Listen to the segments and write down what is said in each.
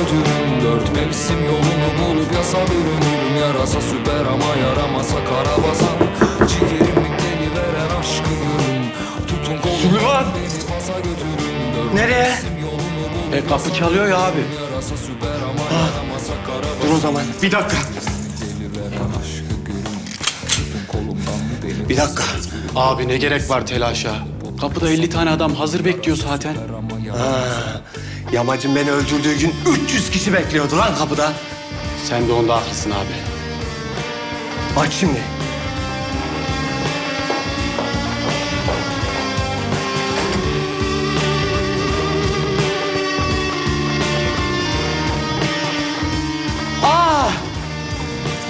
götürün Dört mevsim yolunu bulup yasa bürünürüm Yarasa süper ama yaramasa karabasan Ciğerimi deli veren aşkı görün Tutun kolumdan Süleyman! beni fasa götürün Dört Nereye? mevsim yolunu bulup E kapı çalıyor ya abi. yarasa süper ama yaramasa karabasan Dur o zaman. Bir dakika. Deli veren aşkı görün Tutun kolumdan beni Bir dakika. Abi ne gerek var telaşa? Kapıda 50 tane adam hazır bekliyor zaten. Ha, Yamacın beni öldürdüğü gün 300 kişi bekliyordu lan kapıda. Sen de onda haklısın abi. Bak şimdi. Aa!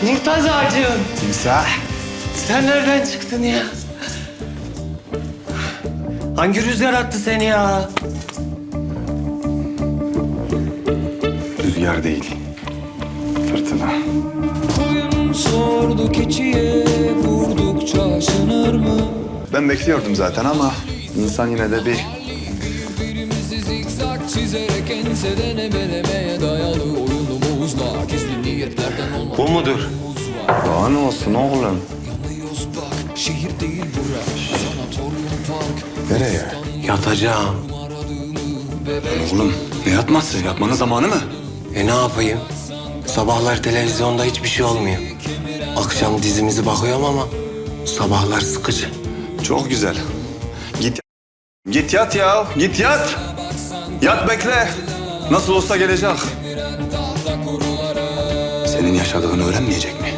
Murtazacığım. Timsah. Sen nereden çıktın ya? Hangi rüzgar attı seni ya? Rüzgar değil. Fırtına. Koyun sordu keçiye vurdukça aşınır mı? Ben bekliyordum zaten ama insan yine de bir Birimizi zikzak çizerek enseden emelemeye dayalı oyunumuzla Gizli niyetlerden olmaz Bu mudur? Daha ne olsun oğlum? Yanıyoruz bak şehir değil bura Sanatoryum park Nereye? Yatacağım. Oğlum ne yatması? Yatmanın zamanı mı? E ne yapayım? Sabahlar televizyonda hiçbir şey olmuyor. Akşam dizimizi bakıyorum ama sabahlar sıkıcı. Çok güzel. Git Git yat ya. Git yat. Yat bekle. Nasıl olsa gelecek. Senin yaşadığını öğrenmeyecek mi?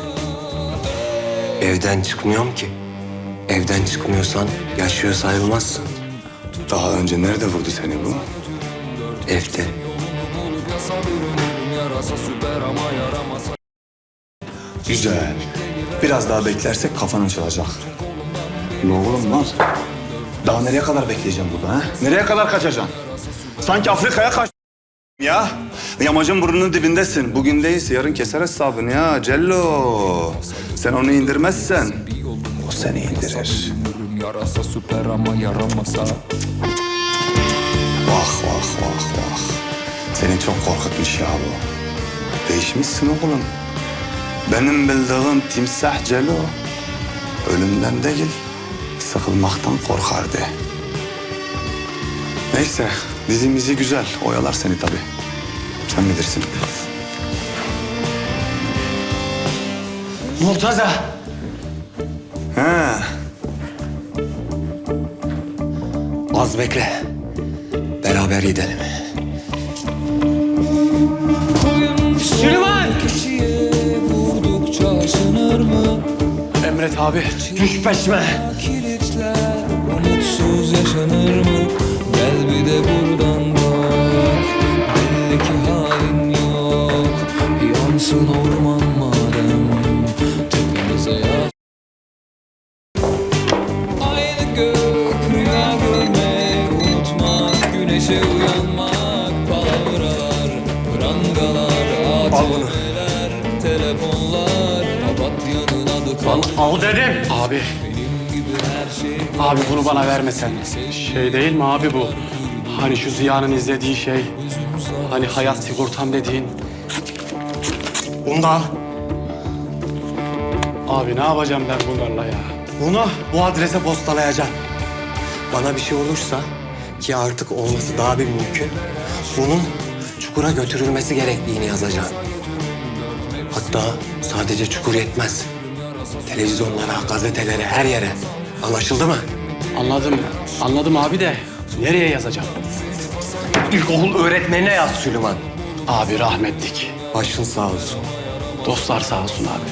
Evden çıkmıyorum ki. Evden çıkmıyorsan yaşıyor sayılmazsın. Daha önce nerede vurdu seni bu? Evde. Güzel. Biraz daha beklersek kafan açılacak. Ne oğlum lan? Daha nereye kadar bekleyeceğim burada ha? Nereye kadar kaçacaksın? Sanki Afrika'ya kaç ya. Yamacın burnunun dibindesin. Bugün değilse yarın keser hesabını ya Cello. Sen onu indirmezsen o seni indirir. Yarasa süper ama yaramasa Vah vah vah vah. Seni çok korkutmuş ya bu. Değişmişsin oğlum. Benim bildiğim timsah Celo. Ölümden değil, sıkılmaktan korkardı. Neyse, dizimizi güzel. Oyalar seni tabii. Sen bilirsin. Murtaza. He, Az bekle. Beraber gidelim. Abi. Düş peşime. Umutsuz yaşanır mı? Gel bir de buradan bak Belli ki halin yok Yansın orman madem Tepemize yaz Aynı gök rüya görmek Unutmak güneşe uyanmak Palavralar, prangalar ATM'ler, telefonlar al dedim. Abi. şey Abi bunu bana vermesen. Şey değil mi abi bu? Hani şu Ziya'nın izlediği şey. Hani hayat sigortam dediğin. Bunu da al. Abi ne yapacağım ben bunlarla ya? Bunu bu adrese postalayacaksın. Bana bir şey olursa ki artık olması daha bir mümkün. Bunun çukura götürülmesi gerektiğini yazacaksın. Hatta sadece çukur yetmez. Televizyonlara, gazetelere, her yere. Anlaşıldı mı? Anladım. Anladım abi de nereye yazacağım? İlkokul öğretmenine yaz Süleyman. Abi rahmetlik. Başın sağ olsun. Dostlar sağ olsun abi.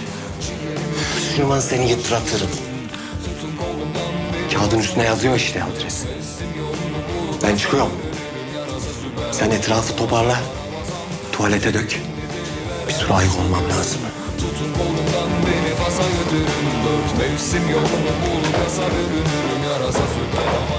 Süleyman seni yıpratırım. Kağıdın üstüne yazıyor işte adres. Ben çıkıyorum. Sen etrafı toparla. Tuvalete dök. Bir sürahi olmam lazım. Tutun kolumdan beni fasa götürün. Dört mevsim yolunu bul. Kasa görünürüm yarasa süper ama